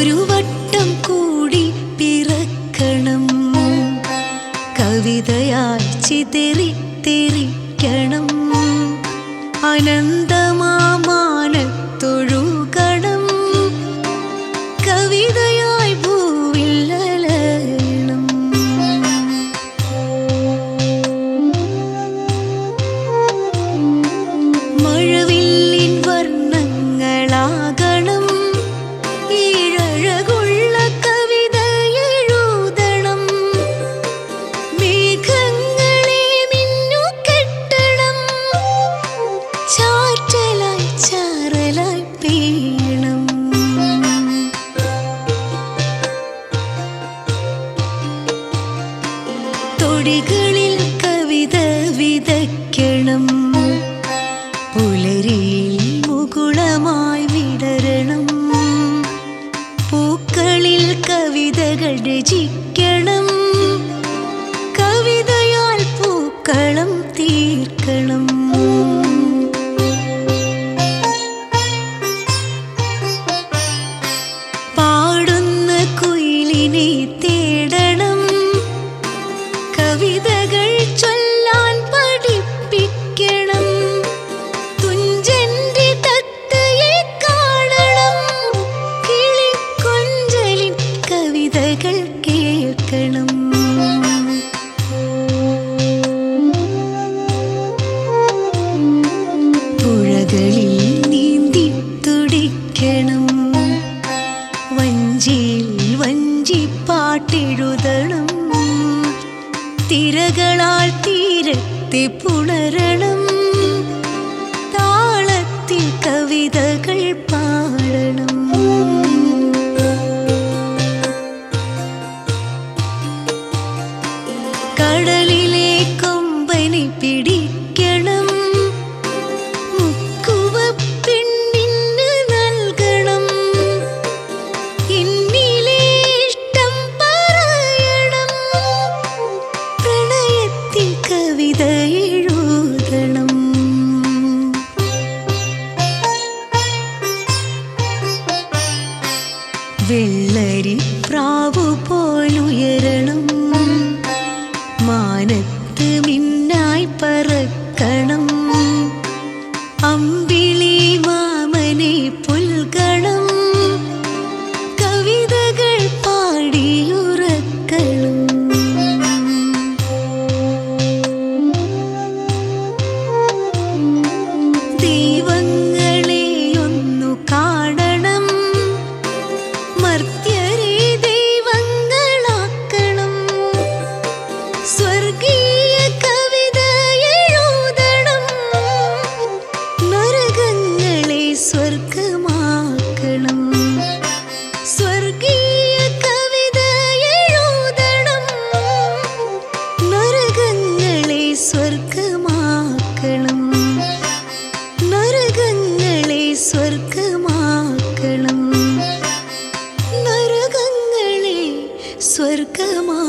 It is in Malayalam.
ഒരു വട്ടം കൂടി പിറക്കണം. കവിതയായി ചിതറി തെറിക്കണം. അനന്ത പൊടികളിൽ കവിത വിതയ്ക്കണം. പുലരി കഥകൾ കേൾക്കണം. പുഴകളിൽ നീന്തി തുടിക്കണം. വഞ്ചിയിൽ വഞ്ചി പാട്ടെഴുതണം തിരകളാൽ തീരത്തെ പുണരണം. അമ്പി സ്വർഗമാ